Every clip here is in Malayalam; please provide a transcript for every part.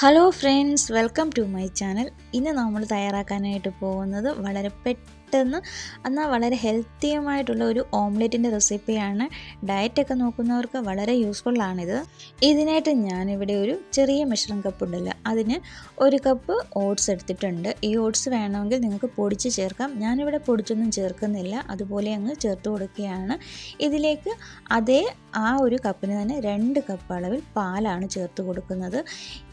Hello friends welcome to my channel ഇന്ന് നമ്മൾ തയ്യാറാക്കാനായിട്ട് പോകുന്നത് വളരെ പെട്ടെന്ന് എന്നാൽ വളരെ ഹെൽത്തിയുമായിട്ടുള്ള ഒരു ഓംലെറ്റിന്റെ റെസിപ്പിയാണ്. ഡയറ്റൊക്കെ നോക്കുന്നവർക്ക് വളരെ യൂസ്ഫുള്ളാണിത് ഇതിനായിട്ട് ഞാനിവിടെ ഒരു ചെറിയ മിശ്രം കപ്പ് ഉണ്ടല്ലോ. അതിന് ഒരു കപ്പ് ഓട്സ് എടുത്തിട്ടുണ്ട്. ഈ ഓട്സ് വേണമെങ്കിൽ നിങ്ങൾക്ക് പൊടിച്ച് ചേർക്കാം. ഞാനിവിടെ പൊടിച്ചൊന്നും ചേർക്കുന്നില്ല. അതുപോലെ അങ്ങ് ചേർത്ത് കൊടുക്കുകയാണ്. ഇതിലേക്ക് അതേ ആ ഒരു കപ്പിന് തന്നെ രണ്ട് കപ്പ് അളവിൽ പാലാണ് ചേർത്ത് കൊടുക്കുന്നത്.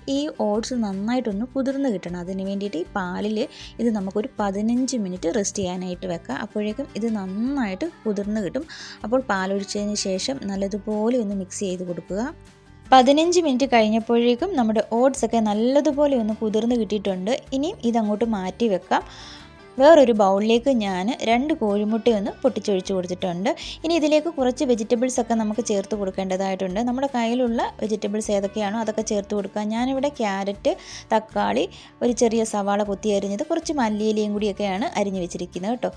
ഈ ഓട്സ് നന്നായിട്ടൊന്ന് കുതിർന്ന് കിട്ടണം. അതിന് വേണ്ടിയിട്ട് ഈ പാലിൽ ഇത് നമുക്കൊരു പതിനഞ്ച് മിനിറ്റ് റെസ്റ്റ് ചെയ്യാനായിട്ട് വെക്കാം. അപ്പോഴേക്കും ഇത് നന്നായിട്ട് കുതിർന്ന് കിട്ടും. അപ്പോൾ പാലൊഴിച്ചതിന് ശേഷം നല്ലതുപോലെ ഒന്ന് മിക്സ് ചെയ്ത് കൊടുക്കുക. പതിനഞ്ച് മിനിറ്റ് കഴിഞ്ഞപ്പോഴേക്കും നമ്മുടെ ഓട്സ് ഒക്കെ നല്ലതുപോലെ ഒന്ന് കുതിർന്ന് കിട്ടിയിട്ടുണ്ട്. ഇനിയും ഇതങ്ങോട്ട് മാറ്റി വെക്കാം. വേറൊരു ബൗളിലേക്ക് ഞാൻ രണ്ട് കോഴിമുട്ടയൊന്ന് പൊട്ടിച്ചൊഴിച്ച് കൊടുത്തിട്ടുണ്ട്. ഇനി ഇതിലേക്ക് കുറച്ച് വെജിറ്റബിൾസ് ഒക്കെ നമുക്ക് ചേർത്ത് കൊടുക്കേണ്ടതായിട്ടുണ്ട്. നമ്മുടെ കയ്യിലുള്ള വെജിറ്റബിൾസ് ഏതൊക്കെയാണോ അതൊക്കെ ചേർത്ത് കൊടുക്കുക. ഞാനിവിടെ ക്യാരറ്റ് തക്കാളി ഒരു ചെറിയ സവാള കൊത്തി അരിഞ്ഞത് കുറച്ച് മല്ലിയിലയും കൂടിയൊക്കെയാണ് അരിഞ്ഞ് വെച്ചിരിക്കുന്നത് കേട്ടോ.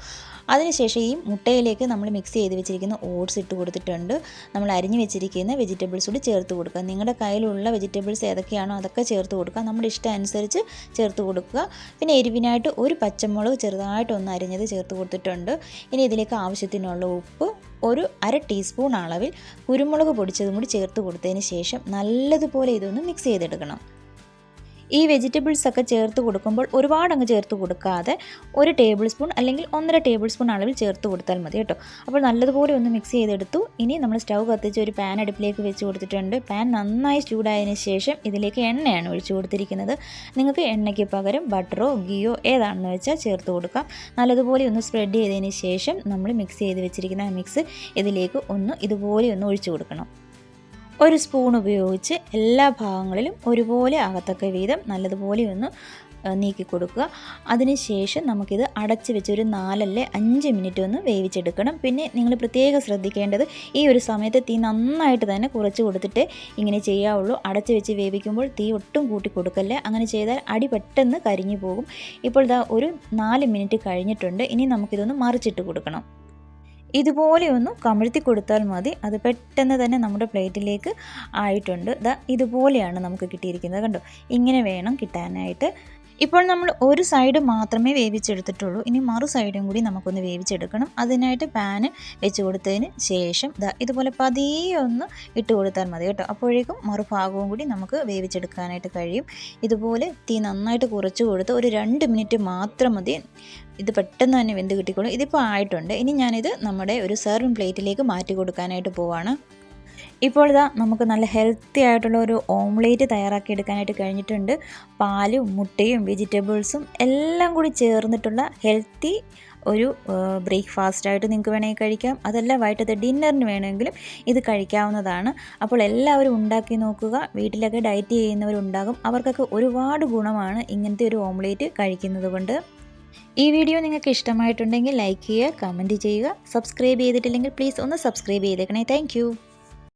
അതിനുശേഷം ഈ മുട്ടയിലേക്ക് നമ്മൾ മിക്സ് ചെയ്ത് വെച്ചിരിക്കുന്ന ഓട്സ് ഇട്ട് കൊടുത്തിട്ടുണ്ട്. നമ്മൾ അരിഞ്ഞ് വെച്ചിരിക്കുന്ന വെജിറ്റബിൾസ് കൂടി ചേർത്ത് കൊടുക്കുക. നിങ്ങളുടെ കയ്യിലുള്ള വെജിറ്റബിൾസ് ഏതൊക്കെയാണോ അതൊക്കെ ചേർത്ത് കൊടുക്കുക. നമ്മുടെ ഇഷ്ടം അനുസരിച്ച് ചേർത്ത് കൊടുക്കുക. പിന്നെ എരിവിനായിട്ട് ഒരു പച്ചമുളക് ചെറുതായിട്ടൊന്ന് അരിഞ്ഞത് ചേർത്ത് കൊടുത്തിട്ടുണ്ട്. ഇനി ഇതിലേക്ക് ആവശ്യത്തിനുള്ള ഉപ്പ് ഒരു അര ടീസ്പൂൺ അളവിൽ കുരുമുളക് പൊടിച്ചതും കൂടി ചേർത്ത് കൊടുത്തതിന് ശേഷം നല്ലതുപോലെ ഇതൊന്ന് മിക്സ് ചെയ്തെടുക്കണം. ഈ വെജിറ്റബിൾസ് ഒക്കെ ചേർത്ത് കൊടുക്കുമ്പോൾ ഒരുപാട് അങ്ങ് ചേർത്ത് കൊടുക്കാതെ ഒരു ടേബിൾ സ്പൂൺ അല്ലെങ്കിൽ ഒന്നര ടേബിൾ സ്പൂൺ അളവിൽ ചേർത്ത് കൊടുത്താൽ മതി കേട്ടോ. അപ്പോൾ നല്ലതുപോലെ ഒന്ന് മിക്സ് ചെയ്തെടുത്തു. ഇനി നമ്മൾ സ്റ്റൗ കത്തിച്ച് ഒരു പാൻ അടുപ്പിലേക്ക് വെച്ച് കൊടുത്തിട്ടുണ്ട്. പാൻ നന്നായി ചൂടായതിനു ശേഷം ഇതിലേക്ക് എണ്ണയാണ് ഒഴിച്ചു കൊടുത്തിരിക്കുന്നത്. നിങ്ങൾക്ക് എണ്ണയ്ക്ക് പകരം ബട്ടറോ ഗീയോ ഏതാണെന്ന് വെച്ചാൽ ചേർത്ത് കൊടുക്കാം. നല്ലതുപോലെ ഒന്ന് സ്പ്രെഡ് ചെയ്തതിന് ശേഷം നമ്മൾ മിക്സ് ചെയ്ത് വെച്ചിരിക്കുന്ന മിക്സ് ഇതിലേക്ക് ഒന്ന് ഇതുപോലെ ഒന്ന് ഒഴിച്ചു കൊടുക്കണം. ഒരു സ്പൂൺ ഉപയോഗിച്ച് എല്ലാ ഭാഗങ്ങളിലും ഒരുപോലെ ആകത്തക്ക വീതം നല്ലതുപോലെ ഒന്ന് നീക്കി കൊടുക്കുക. അതിനുശേഷം നമുക്കിത് അടച്ച് വെച്ച് ഒരു നാലല്ലേ അഞ്ച് മിനിറ്റ് ഒന്ന് വേവിച്ചെടുക്കണം. പിന്നെ നിങ്ങൾ പ്രത്യേകം ശ്രദ്ധിക്കേണ്ടത് ഈ ഒരു സമയത്ത് തീ നന്നായിട്ട് തന്നെ കുറച്ച് കൊടുത്തിട്ട് ഇങ്ങനെ ചെയ്യാവുള്ളൂ. അടച്ച് വെച്ച് വേവിക്കുമ്പോൾ തീ ഒട്ടും കൂട്ടി കൊടുക്കല്ലേ? അങ്ങനെ ചെയ്താൽ അടി പെട്ടെന്ന് കരിഞ്ഞു പോകും. ഇപ്പോൾ ഇതാ ഒരു നാല് മിനിറ്റ് കഴിഞ്ഞിട്ടുണ്ട്. ഇനി നമുക്കിതൊന്ന് മറിച്ചിട്ട് കൊടുക്കണം. ഇതുപോലെ ഒന്ന് കമിഴ്ത്തി കൊടുത്താൽ മതി. അത് പെട്ടെന്ന് തന്നെ നമ്മുടെ പ്ലേറ്റിലേക്ക് ആയിട്ടുണ്ട്. ഇതുപോലെയാണ് നമുക്ക് കിട്ടിയിരിക്കുന്നത്. കണ്ടോ? ഇങ്ങനെ വേണം കിട്ടാനായിട്ട്. ഇപ്പോൾ നമ്മൾ ഒരു സൈഡ് മാത്രമേ വേവിച്ചെടുത്തിട്ടുള്ളൂ. ഇനി മറു സൈഡും കൂടി നമുക്കൊന്ന് വേവിച്ചെടുക്കണം. അതിനായിട്ട് പാന് വെച്ച് കൊടുത്തതിന് ശേഷം ഇതുപോലെ പതിയെ ഒന്ന് ഇട്ട് കൊടുത്താൽ മതി കേട്ടോ. അപ്പോഴേക്കും മറുഭാഗവും കൂടി നമുക്ക് വേവിച്ചെടുക്കാനായിട്ട് കഴിയും. ഇതുപോലെ തീ നന്നായിട്ട് കുറച്ച് കൊടുത്ത് ഒരു രണ്ട് മിനിറ്റ് മാത്രം മതി. ഇത് പെട്ടെന്ന് തന്നെ വെന്ത് കിട്ടിക്കോളും. ഇതിപ്പോൾ ആയിട്ടുണ്ട്. ഇനി ഞാനിത് നമ്മുടെ ഒരു സെർവിങ് പ്ലേറ്റിലേക്ക് മാറ്റി കൊടുക്കാനായിട്ട് പോവാണ്. ഇപ്പോൾ ഇതാ നമുക്ക് നല്ല ഹെൽത്തി ആയിട്ടുള്ള ഒരു ഓംലേറ്റ് തയ്യാറാക്കി എടുക്കാനായിട്ട് കഴിഞ്ഞിട്ടുണ്ട്. പാലും മുട്ടയും വെജിറ്റബിൾസും എല്ലാം കൂടി ചേർന്നിട്ടുള്ള ഹെൽത്തി ഒരു ബ്രേക്ക്ഫാസ്റ്റായിട്ട് നിങ്ങൾക്ക് വേണമെങ്കിൽ കഴിക്കാം. അതല്ല വൈകിട്ടത്തെ ഡിന്നറിന് വേണമെങ്കിലും ഇത് കഴിക്കാവുന്നതാണ്. അപ്പോൾ എല്ലാവരും ഉണ്ടാക്കി നോക്കുക. വീട്ടിലൊക്കെ ഡയറ്റ് ചെയ്യുന്നവരുണ്ടാകും. അവർക്കൊക്കെ ഒരുപാട് ഗുണമാണ് ഇങ്ങനത്തെ ഒരു ഓംലേറ്റ് കഴിക്കുന്നത് കൊണ്ട്. ഈ വീഡിയോ നിങ്ങൾക്ക് ഇഷ്ടമായിട്ടുണ്ടെങ്കിൽ ലൈക്ക് ചെയ്യുക കമന്റ് ചെയ്യുക സബ്സ്ക്രൈബ് ചെയ്തിട്ടില്ലെങ്കിൽ പ്ലീസ് ഒന്ന് സബ്സ്ക്രൈബ് ചെയ്തേക്കണേ. താങ്ക്